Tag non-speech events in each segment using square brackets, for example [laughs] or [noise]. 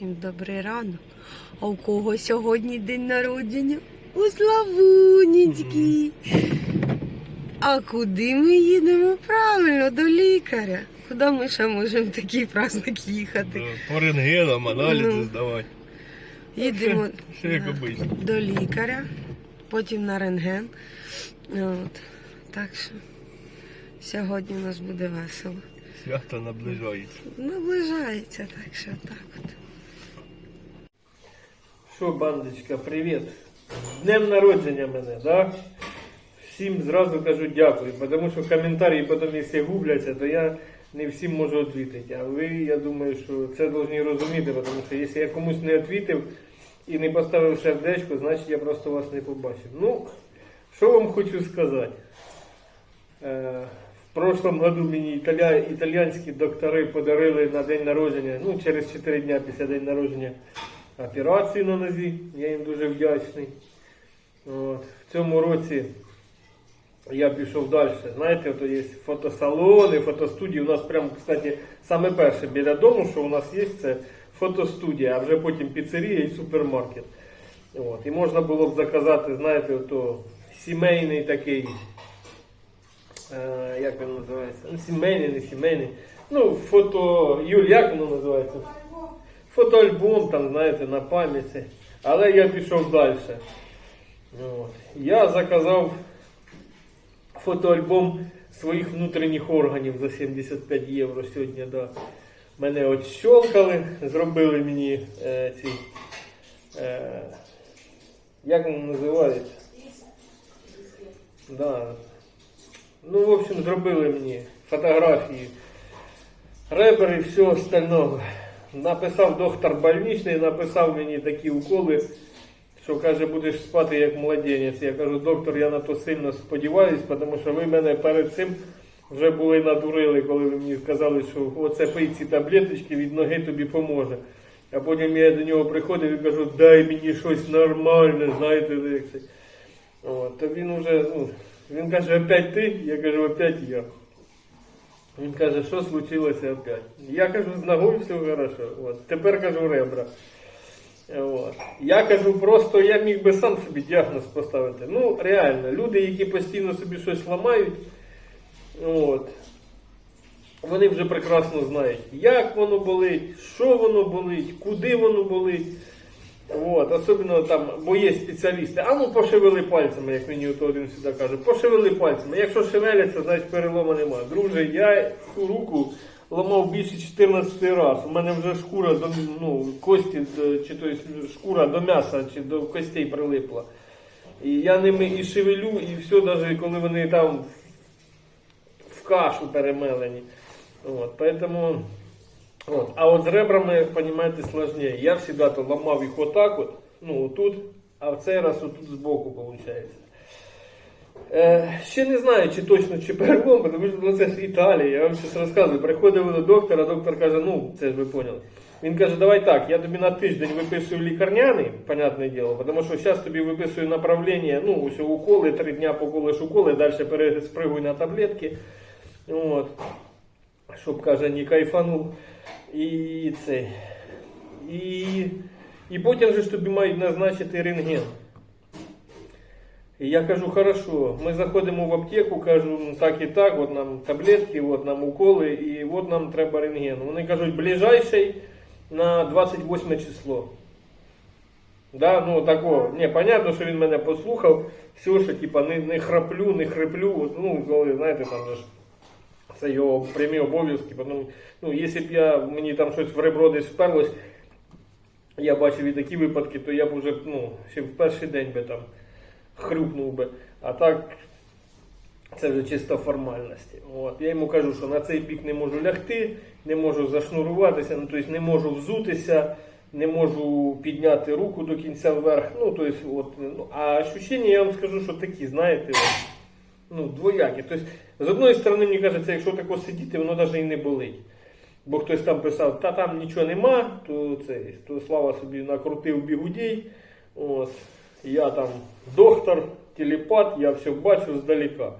Всім добрий ранок. А у кого сьогодні день народження? У Славунічки. А куди ми їдемо? Правильно, до лікаря. Куди ми ще можемо в такий праздник їхати? По рентгенам аналізи Ну. здавати. Їдемо Все як да, до лікаря, потім на рентген. От. Так що сьогодні у нас буде весело. Свято наближається. Наближається, так що так от. Що, бандочка, привіт. Днем народження мене, да? Всім зразу кажу дякую, тому що коментарі потім, якщо губляться, то я не всім можу відповідати. А ви, я думаю, що це повинні розуміти, тому що якщо я комусь не відповів і не поставив сердечко, значить я просто вас не побачив. Ну, що вам хочу сказати. Е, В прошлом году мені італя... італійські доктори подарили на день народження, ну через 4 дня після день народження операцію на нозі. Я їм дуже вдячний. От. В цьому році я пішов далі. Знаєте, ото є фотосалони, фотостудії. У нас прямо, кстати, саме перше біля дому, що у нас є, це фотостудія, а вже потім піцерія і супермаркет. От. І можна було б заказати, знаєте, ото сімейний такий. Е, як він називається? Ну, сімейний, не сімейний. Ну, фото. Юль, як воно називається? Фотоальбом, там, знаєте, на пам'яті. Але я пішов далі. Я заказав фотоальбом своїх внутрішніх органів за 75 євро сьогодні. Да. Мене от щолкали, зробили мені е, ці. Е, як воно називається? Да. Ну, в общем, зробили мені фотографії ребер і все остального. Написав доктор больничний, написав мені такі уколи, що каже, будеш спати як младенець. Я кажу, доктор, я на то сильно сподіваюсь, тому що ви мене перед цим вже були надурили, коли ви мені сказали, що оце пий ці таблеточки від ноги тобі поможе. А потім я до нього приходив і кажу, дай мені щось нормальне, знаєте, як це. От, то він уже, ну, він каже, опять ти? Я кажу, опять я. Він каже, що случилося опять? Я кажу, з ногою все хорошо. От. Тепер кажу ребра. От. Я кажу, просто я міг би сам собі діагноз поставити. Ну, реально, люди, які постійно собі щось ламають, от, вони вже прекрасно знають, як воно болить, що воно болить, куди воно болить. От, особливо там, бо є спеціалісти. А ну пошевели пальцями, як мені ото один сюди каже. Пошевели пальцями. Якщо шевеляться, значить перелому нема. Друже, я цю руку ламав більше 14 разів. У мене вже шкура до ну, кості, чи то шкура до м'яса чи до костей прилипла. І я ними і шевелю, і все, навіть коли вони там в кашу перемелені. От, поэтому От. А от з ребрами, понимаете, сложнее. Я всегда то ломав їх отак от, ну отут, а в цей раз отут збоку виходить. Е, ще не знаю, чи точно чи перелом, тому що ну, це ж Італія, я вам щось розказую. Приходили до доктора, доктор каже, ну, це ж ви поняли. Він каже, давай так, я тобі на тиждень виписую лікарняний, понятне діло, тому що зараз тобі виписую направлення, ну, ось уколи, три дня поколиш уколи, далі переспригуй на таблетки. От. Щоб, каже, не кайфанув. І це. І, і потім же ж тобі мають назначити рентген. І я кажу, хорошо, ми заходимо в аптеку, кажу, ну так і так, от нам таблетки, от нам уколи, і от нам треба рентген. Вони кажуть, ближайший на 28 число. Да, ну такого. Не, понятно, що він мене послухав, все, що типа не, не храплю, не хриплю. От, ну, коли, знаєте, там же ж Це його прямі обов'язки. Тому, ну, якщо б я, мені там щось в ребро десь вперлось, я бачив і такі випадки, то я б вже ну, ще в перший день би там хрюкнув би. А так це вже чисто формальності. От. Я йому кажу, що на цей бік не можу лягти, не можу зашнуруватися, ну, тобто не можу взутися, не можу підняти руку до кінця вверх. Ну, тобто, от, ну, а ощущення, я вам скажу, що такі, знаєте, от, ну, двоякі. Тобто, з одної сторони, мені кажеться, якщо тако сидіти, воно навіть і не болить. Бо хтось там писав, та там нічого нема, то це, то слава собі накрутив бігудій. От. Я там доктор, телепат, я все бачу здалека.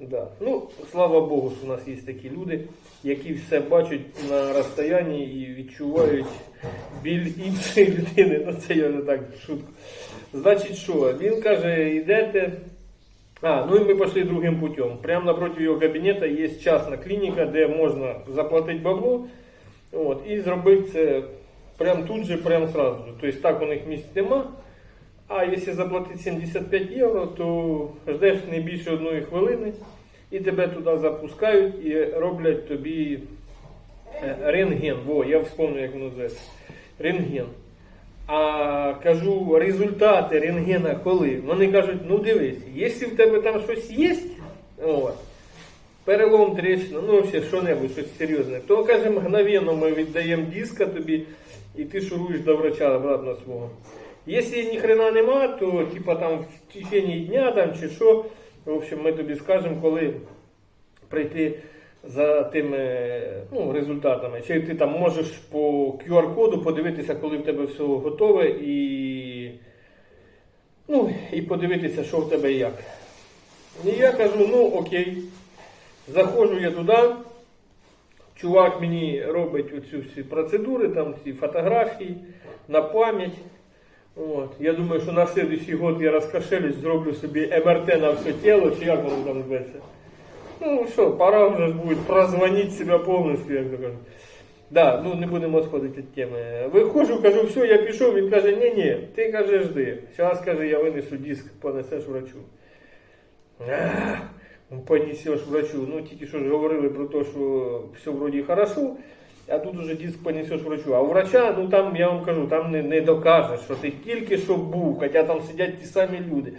Да. Ну, слава Богу, що у нас є такі люди, які все бачать на розстоянні і відчувають біль іншої [laughs] людини. Ну це я вже так шутку. Значить, що? Він каже, йдете. А, ну і ми пішли другим путем. Прямо напроти його кабінету є частна клініка, де можна заплатити бабло от, і зробити це прямо тут же, прямо сразу. Тобто так у них місць нема. А якщо заплатити 75 євро, то ждеш не більше одної хвилини і тебе туди запускають і роблять тобі е, рентген. Во, я вспомню, як воно називається. Рентген. А кажу, результати рентгена коли? Вони кажуть, ну дивись, якщо в тебе там щось є, от, перелом тріщина, ну взагалі що-небудь, щось серйозне, то каже, мгновенно ми віддаємо диска тобі і ти шуруєш до врача обратно свого. Якщо ні хрена нема, то типа там в течение дня там чи що, в общем, ми тобі скажемо, коли прийти за тими ну, результатами. Чи ти там можеш по QR-коду подивитися, коли в тебе все готове, і, ну, і подивитися, що в тебе і як. І я кажу, ну окей. Заходжу я туди. Чувак мені робить оцю всі процедури, там ці фотографії на пам'ять. От. Я думаю, що на следующий год я розкошелюсь, зроблю собі МРТ на все тіло, чи як воно там зветься. Ну що, пора вже буде прозвонити себе повністю, як то кажуть. Да, ну не будемо відходити від теми. Виходжу, кажу, все, я пішов, він каже, ні, ні, ти каже, жди. Зараз каже, я винесу диск, понесеш врачу. Ну, понесеш врачу. Ну тільки що ж говорили про те, що все вроді хорошо, а тут уже диск понесеш врачу. А у врача, ну там я вам кажу, там не, не докажеш, що ти тільки що був, хоча там сидять ті самі люди.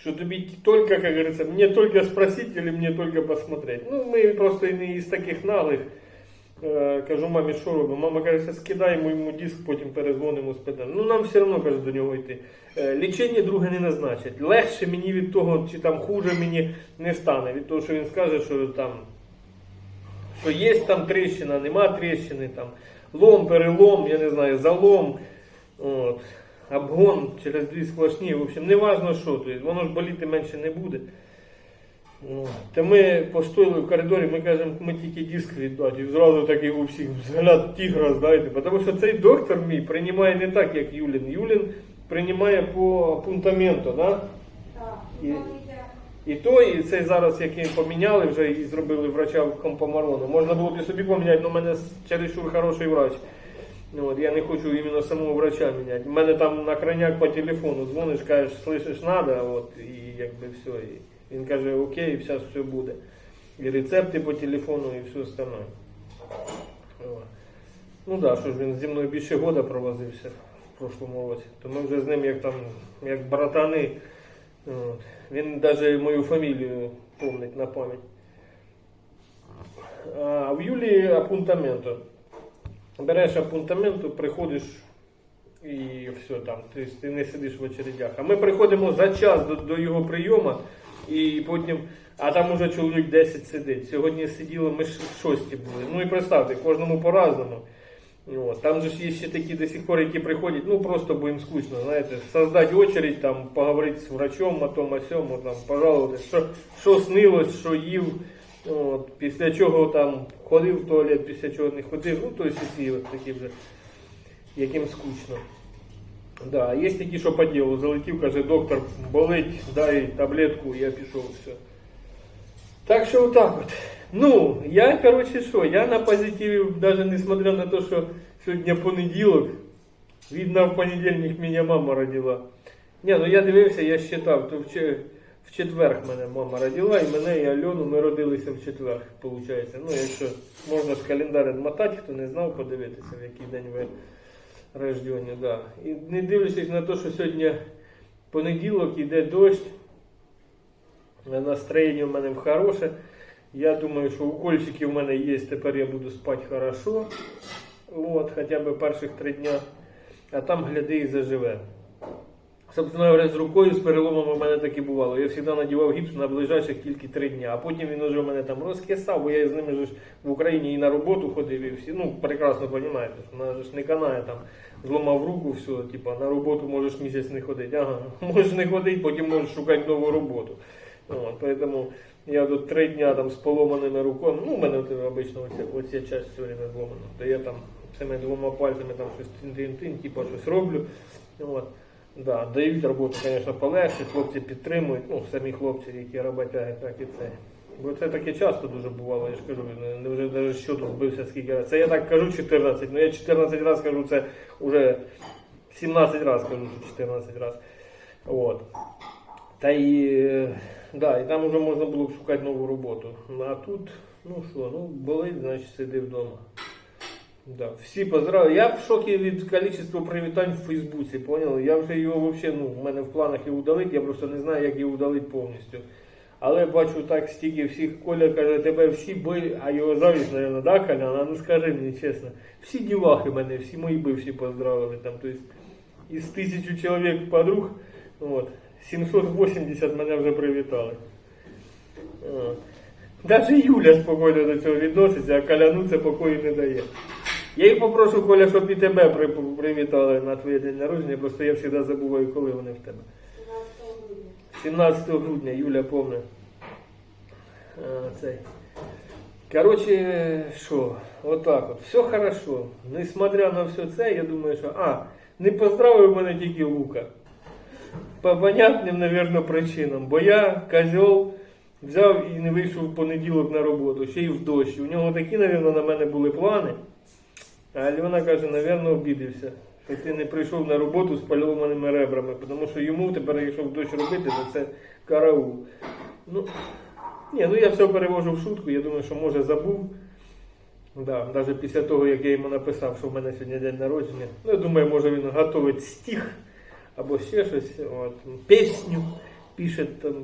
Що тобі тільки, як говориться, мені тільки спросити, или мені тільки посмотреть. Ну, ми просто не із таких наглих. Е, кажу, мамі, що робимо? Мама каже, скидаємо йому диск, потім перезвонимо, спитаємо. Ну нам все одно каже до нього йти. Е, Лічення друге не назначить. Легше мені від того, чи там хуже мені не стане. Від того, що він скаже, що там що є там тріщина, нема тріщини, там лом, перелом, я не знаю, залом, от, обгон через дві сплошні. В общем, не важно що, тобто, воно ж боліти менше не буде. Ну, Та ми постояли в коридорі, ми кажемо, ми тільки диск віддати. І зразу такий у всіх взгляд тігра, знаєте, тому що цей доктор мій приймає не так, як Юлін. Юлін приймає по пунктаменту, да? І, і той, і цей зараз, який поміняли вже і зробили врача в компомарону. Можна було б і собі поміняти, але в мене чересчур хороший врач. Ну, От, я не хочу іменно самого врача міняти. У мене там на крайняк по телефону дзвониш, кажеш, слышиш, надо, от, і якби все. І він каже, окей, зараз все буде. І рецепти по телефону, і все остальне. От. Ну так, да, що ж він зі мною більше года провозився в прошлому році. То ми вже з ним як там, як братани. От. Він навіть мою фамілію помнить на пам'ять. А в Юлії апунтаменто. Береш апунтаменту, приходиш і все там. Тобто ти не сидиш в очередях. А ми приходимо за час до, до його прийому і потім, а там уже чоловік 10 сидить. Сьогодні сиділи, ми шості були. Ну і представте, кожному по-разному. От. Там же ж є ще такі до сих пор, які приходять, ну просто бо їм скучно, знаєте, создати очередь, там, поговорити з врачом, о том, о сьому, там, пожалуватися, що, що снилось, що їв, от, після чого там ходив в туалет, після чого не ходив, ну то всі такі вже, яким скучно. Да, є такі, що по ділу залетів, каже, доктор, болить, дай таблетку, я пішов, все. Так що отак от. Ну, я, короче, що, я на позитиві, даже несмотря на те, що сьогодні понеділок, видно, в понедільник мене мама родила. Ні, ну я дивився, я считав, то в, че- в четверг мене мама родила, і мене і Альону ми родилися в четверг, виходить. Ну, якщо можна ж календар відмотати, хто не знав, подивитися, в який день ви рождені, да. І не дивлячись на те, що сьогодні понеділок, іде дощ, настроєння в мене хороше. Я думаю, що укольчики в мене є, тепер я буду спати хорошо. От, хоча б перших три дня. А там гляди і заживе. Собственно говоря, з рукою, з переломами в мене так і бувало. Я завжди надівав гіпс на ближайших тільки три дні, а потім він уже в мене там розкисав, бо я з ними ж в Україні і на роботу ходив, і всі, ну, прекрасно розумієте, що вона ж не канає там, зламав руку, все, типа, на роботу можеш місяць не ходити. Ага, [laughs] можеш не ходити, потім можеш шукати нову роботу. От, поэтому я тут три дня там з поломаними руками, ну, у мене обично оця, оця часть все время зломана, то я там цими двома пальцями там щось тин-тин-тин, типу щось роблю. От. Да, дають роботу, звісно, полегше, хлопці підтримують, ну, самі хлопці, які роботяги, так і це. Бо це таке часто дуже бувало, я ж кажу, не- вже навіть щодо збився скільки разів. Це я так кажу 14, ну я 14 разів кажу, це вже 17 разів кажу, що 14 разів. От. Та і, е, да, і там вже можна було б шукати нову роботу. Ну, А тут, ну що, ну болить, значить сиди вдома. Да. Всі поздравляю. Я в шокі від кількості привітань в Фейсбуці, поняли? Я вже його взагалі, ну, в мене в планах його удалити, я просто не знаю, як його удалити повністю. Але бачу так стільки всіх, Коля каже, тебе всі били, а його завість, мабуть, да, Коляна? Ну скажи мені чесно. Всі дівахи мене, всі мої бивші поздравили. Там, тобто, із тисячу чоловік подруг, от, 780 мене вже привітали. Навіть Юля спокійно до цього відноситься, а Коляну це покою не дає. Я їх попрошу, Коля, щоб і тебе при- привітали на твоє день народження, просто я завжди забуваю, коли вони в тебе. 17 грудня, Юля помне. Короче, що, отак от. Все хорошо. Несмотря на все це, я думаю, що. А, не поздравив мене тільки Лука. По понятним, наверное, причинам. Бо я, козьол, взяв і не вийшов в понеділок на роботу, ще й в дощ. У нього такі, наверное, на мене були плани. А Альона каже, наверное, обідився, що ти не прийшов на роботу з пальованими ребрами, тому що йому тепер, якщо в дощ робити, то це караул. Ну, ні, ну я все перевожу в шутку, я думаю, що може забув. Да, навіть після того, як я йому написав, що в мене сьогодні день народження. Ну, я думаю, може він готовить стих або ще щось, от, пісню пише, там,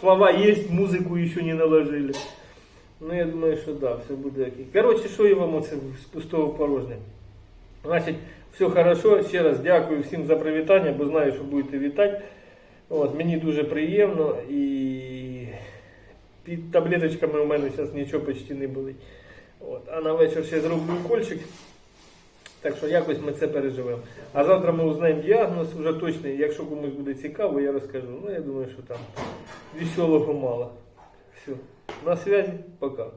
слова є, музику ще не наложили. Ну, я думаю, що да, все буде окей. Коротше, що я вам оце з пустого в порожнє. Значить, все хорошо. Ще раз дякую всім за привітання, бо знаю, що будете вітати. От, мені дуже приємно і під таблеточками у мене зараз нічого почти не болить. От, а на вечір ще зроблю укольчик. Так що якось ми це переживемо. А завтра ми узнаємо діагноз вже точний. Якщо комусь буде цікаво, я розкажу. Ну, я думаю, що там веселого мало. Все. На связи. Пока.